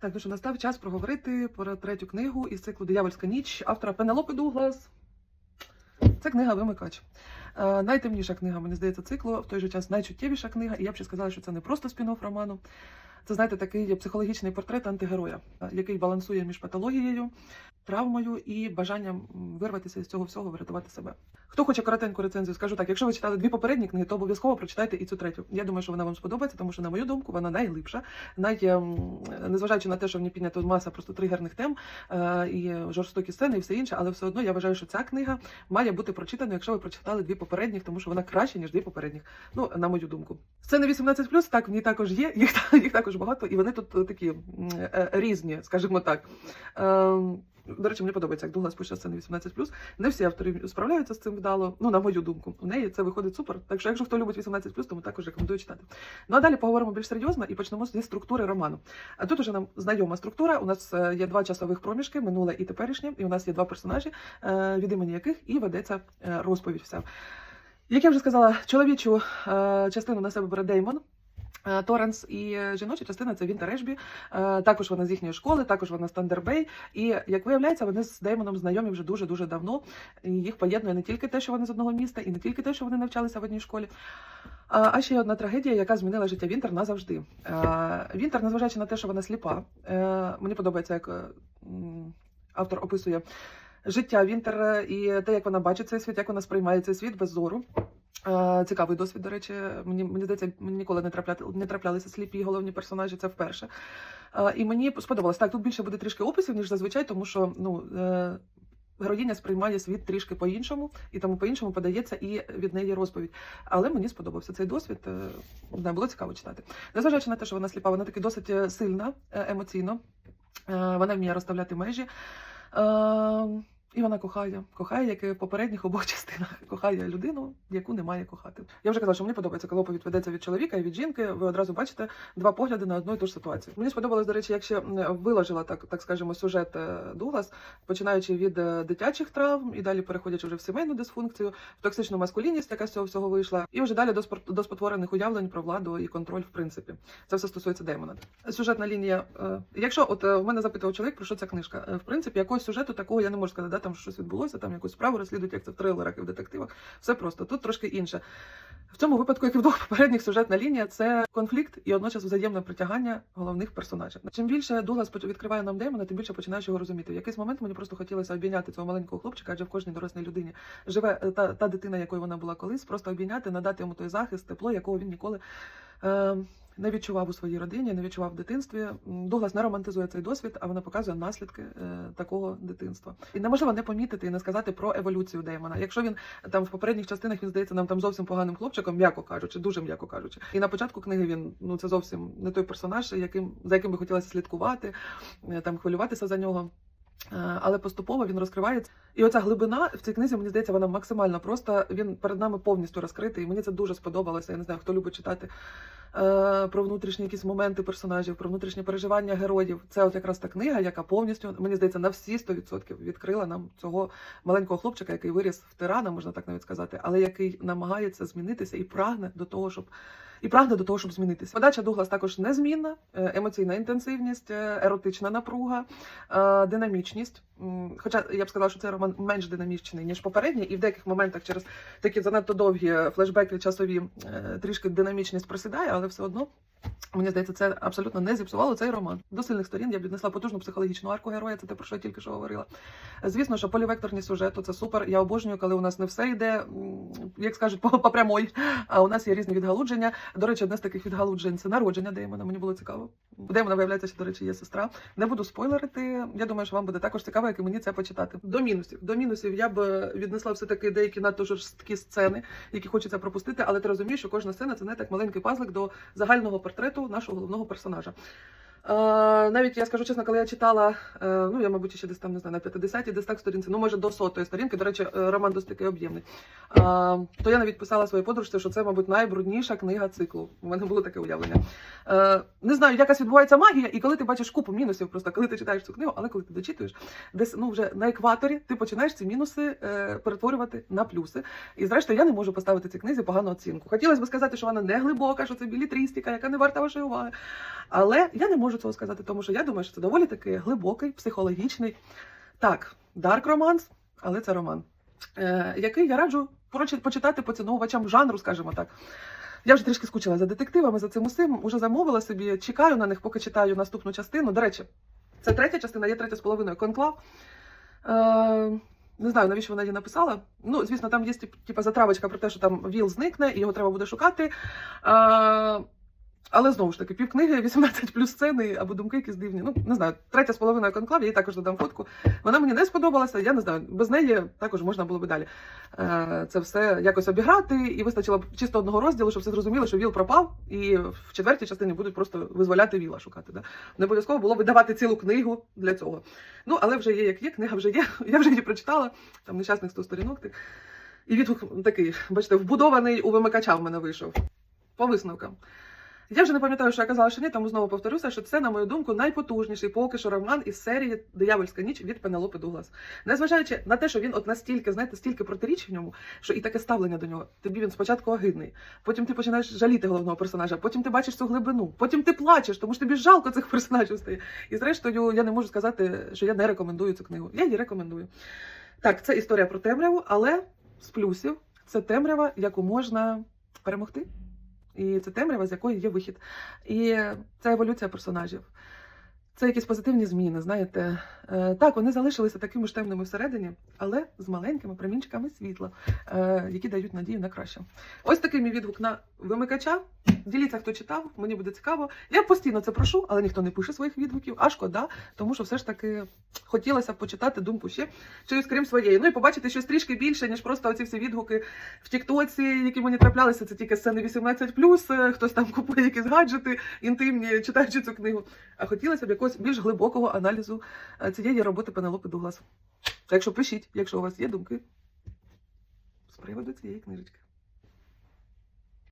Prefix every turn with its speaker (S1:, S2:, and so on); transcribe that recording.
S1: Так, ну що настав час проговорити про третю книгу із циклу Диявольська ніч автора Пенелопи Дуглас. Це книга Вимикач. Е, найтемніша книга, мені здається, циклу, в той же час найчуттєвіша книга, і я б ще сказала, що це не просто спін-офф роману. Це, знаєте, такий психологічний портрет антигероя, е, який балансує між патологією, травмою і бажанням вирватися з цього всього, врятувати себе. Хто хоче коротеньку рецензію, скажу так: якщо ви читали дві попередні книги, то обов'язково прочитайте і цю третю. Я думаю, що вона вам сподобається, тому що, на мою думку, вона найглибша. Най, ем, незважаючи на те, що в ній піднято маса просто тригерних тем е, і жорстокі сцени, і все інше, але все одно я вважаю, що ця книга має бути прочитана, якщо ви прочитали дві попередніх, тому що вона краще, ніж дві попередніх. Ну, на мою думку. Сцени 18+, так, в ній також є, їх, їх також багато, і вони тут такі е, різні, скажімо так. До речі, мені подобається, як Дуглас пише сцени 18+. Не всі автори справляються з цим вдало. Ну, на мою думку, у неї це виходить супер. Так що, якщо хто любить 18+, тому також рекомендую читати. Ну а далі поговоримо більш серйозно і почнемо зі структури роману. А тут уже нам знайома структура. У нас е, є два часових проміжки, минуле і теперішнє, і у нас є два персонажі, е, від імені яких і ведеться е, розповідь. Вся. Як я вже сказала, чоловічу частину на себе бере Деймон. Е, Торренс і е, жіноча частина це Вінтер Ешбі. Е, Також вона з їхньої школи, також вона з Тандербей. І як виявляється, вони з Деймоном знайомі вже дуже дуже давно. Їх поєднує не тільки те, що вони з одного міста, і не тільки те, що вони навчалися в одній школі. А а ще одна трагедія, яка змінила життя Вінтер назавжди. Е, Вінтер, незважаючи на те, що вона сліпа, е, мені подобається, як е, автор описує життя Вінтер і те, як вона бачить цей світ, як вона сприймає цей світ без зору. Е, Цікавий досвід, до речі. Мені мені здається, мені ніколи не трапляти не траплялися сліпі головні персонажі. Це вперше. Е, І мені сподобалось. Так, тут більше буде трішки описів, ніж зазвичай, тому що ну. е, Героїня сприймає світ трішки по-іншому, і тому по-іншому подається і від неї розповідь. Але мені сподобався цей досвід. Не було цікаво читати. Незважаючи на те, що вона сліпа, вона таки досить сильна емоційно. Вона вміє розставляти межі. І вона кохає, кохає, як і в попередніх обох частинах, кохає людину, яку не має кохати. Я вже казала, що мені подобається, коли оповідь ведеться від чоловіка і від жінки. Ви одразу бачите два погляди на одну і ту ж ситуацію. Мені сподобалось, до речі, як ще м, виложила так, так скажемо, сюжет е, Дуглас, починаючи від е, дитячих травм і далі переходячи вже в сімейну дисфункцію, в токсичну маскулінність, яка з цього всього вийшла, і вже далі до спор- до спотворених уявлень про владу і контроль, в принципі. Це все стосується Деймона. Сюжетна лінія. е, Якщо от в мене запитував чоловік, про що ця книжка, в принципі, якогось сюжету такого я не можу сказати, там щось відбулося, там якусь справу розслідують, як це в трилерах і в детективах. Все просто тут трошки інше. В цьому випадку, як і в двох попередніх, сюжетна лінія це конфлікт і одночас взаємне притягання головних персонажів. Чим більше Дуглас відкриває нам Деймона, тим більше починаєш його розуміти. В якийсь момент мені просто хотілося обійняти цього маленького хлопчика, адже в кожній дорослій людині живе е, та, та дитина, якою вона була колись, просто обійняти, надати йому той захист, тепло, якого він ніколи. Е, не відчував у своїй родині, не відчував в дитинстві. М, Дуглас не романтизує цей досвід, а вона показує наслідки е, такого дитинства. І неможливо не помітити і не сказати про еволюцію Деймона. Якщо він там в попередніх частинах він здається нам там зовсім поганим хлопчиком, м'яко кажучи, дуже м'яко кажучи. І на початку книги він ну це зовсім не той персонаж, яким за яким би хотілося слідкувати, е, там хвилюватися за нього. Е, Але поступово він розкривається. І оця глибина в цій книзі, мені здається, вона максимально просто. Він перед нами повністю розкритий. І мені це дуже сподобалося. Я не знаю, хто любить читати е, про внутрішні якісь моменти персонажів, про внутрішнє переживання героїв. Це от якраз та книга, яка повністю, мені здається, на всі 100% відкрила нам цього маленького хлопчика, який виріс в тирана, можна так навіть сказати, але який намагається змінитися і прагне до того, щоб. І прагне до того, щоб змінитися. Подача Дуглас також незмінна, е, емоційна інтенсивність, е, еротична напруга, е, динамічність. Хоча я б сказала, що цей роман менш динамічний, ніж попередній, і в деяких моментах через такі занадто довгі флешбеки часові е, трішки динамічність просідає, але все одно. Мені здається, це абсолютно не зіпсувало цей роман. До сильних сторін я віднесла потужну психологічну арку героя. Це те, про що я тільки що говорила. Звісно, що полівекторні сюжети це супер. Я обожнюю, коли у нас не все йде, як скажуть, по, по прямой. А у нас є різні відгалудження. До речі, одне з таких відгалуджень це народження Деймона. Мені було цікаво. Деймона, виявляється, що, до речі, є сестра. Не буду спойлерити. Я думаю, що вам буде також цікаво, як і мені це почитати. До мінусів. До мінусів я б е, віднесла все таки деякі надто жорсткі сцени, які хочеться пропустити, але ти розумієш, що кожна сцена це не так маленький пазлик до загального портрету нашого головного персонажа. Е, навіть я скажу чесно, коли я читала, е, ну я, мабуть, ще десь там не знаю, на 50-й, десь так сторінці, ну може до сотої сторінки. До речі, е, роман досить такий об'ємний. То я навіть писала своїй подружці, що це, мабуть, найбрудніша книга циклу. У мене було таке уявлення. Не знаю, якась відбувається магія, і коли ти бачиш купу мінусів, просто коли ти читаєш цю книгу, але коли ти дочитуєш, десь ну вже на екваторі ти починаєш ці мінуси перетворювати на плюси. І зрештою, я не можу поставити цій книзі погану оцінку. Хотілося б сказати, що вона не глибока, що це білітрістика, яка не варта вашої уваги. Але я не можу можу цього сказати, тому що я думаю, що це доволі таки глибокий, психологічний, так, дарк романс, але це роман, е, який я раджу почитати поціновувачам жанру, скажімо так. Я вже трішки скучила за детективами, за цим усім. Уже замовила собі, чекаю на них, поки читаю наступну частину. До речі, це третя частина, є третя з половиною конклав. Е, не знаю, навіщо вона її написала. Ну, звісно, там є тип- типа затравочка про те, що там Віл зникне і його треба буде шукати. Е, але знову ж таки, півкниги 18 плюс сцени або думки якісь дивні. Ну, не знаю, третя з половиною конклав, я їй також додам фотку. Вона мені не сподобалася, я не знаю, без неї також можна було би далі е, це все якось обіграти, і вистачило б чисто одного розділу, щоб все зрозуміли, що Віл пропав, і в четвертій частині будуть просто визволяти Віла шукати. Да? Не обов'язково було видавати цілу книгу для цього. Ну, але вже є як є, книга вже є. Я вже її прочитала, там нещасних 100 сторінок. тих. І відгук такий, бачите, вбудований у вимикача в мене вийшов. По висновкам. Я вже не пам'ятаю, що я казала, що ні, тому знову повторюся, що це, на мою думку, найпотужніший поки що роман із серії Диявольська ніч від Пенелопи Дуглас. Незважаючи на те, що він от настільки, знаєте, стільки протиріч в ньому, що і таке ставлення до нього. Тобі він спочатку огидний, потім ти починаєш жаліти головного персонажа, потім ти бачиш цю глибину, потім ти плачеш, тому що тобі жалко цих персонажів стає. І зрештою, я не можу сказати, що я не рекомендую цю книгу. Я її рекомендую. Так, це історія про темряву, але з плюсів це темрява, яку можна перемогти. І це темрява, з якої є вихід. І це еволюція персонажів. Це якісь позитивні зміни, знаєте. Е, так, вони залишилися такими ж темними всередині, але з маленькими промінчиками світла, е, які дають надію на краще. Ось такий мій відгук на вимикача. Діліться, хто читав, мені буде цікаво. Я постійно це прошу, але ніхто не пише своїх відгуків, а шкода, тому що все ж таки хотілося б почитати думку ще чиюсь крім своєї. Ну і побачити щось трішки більше, ніж просто оці всі відгуки в Тіктоці, які мені траплялися. Це тільки сцени 18+, е, хтось там купує якісь гаджети інтимні, читаючи цю книгу. А хотілося б якогось більш глибокого аналізу е, цієї роботи Пенелопи Дуглас. Так що пишіть, якщо у вас є думки з приводу цієї книжечки.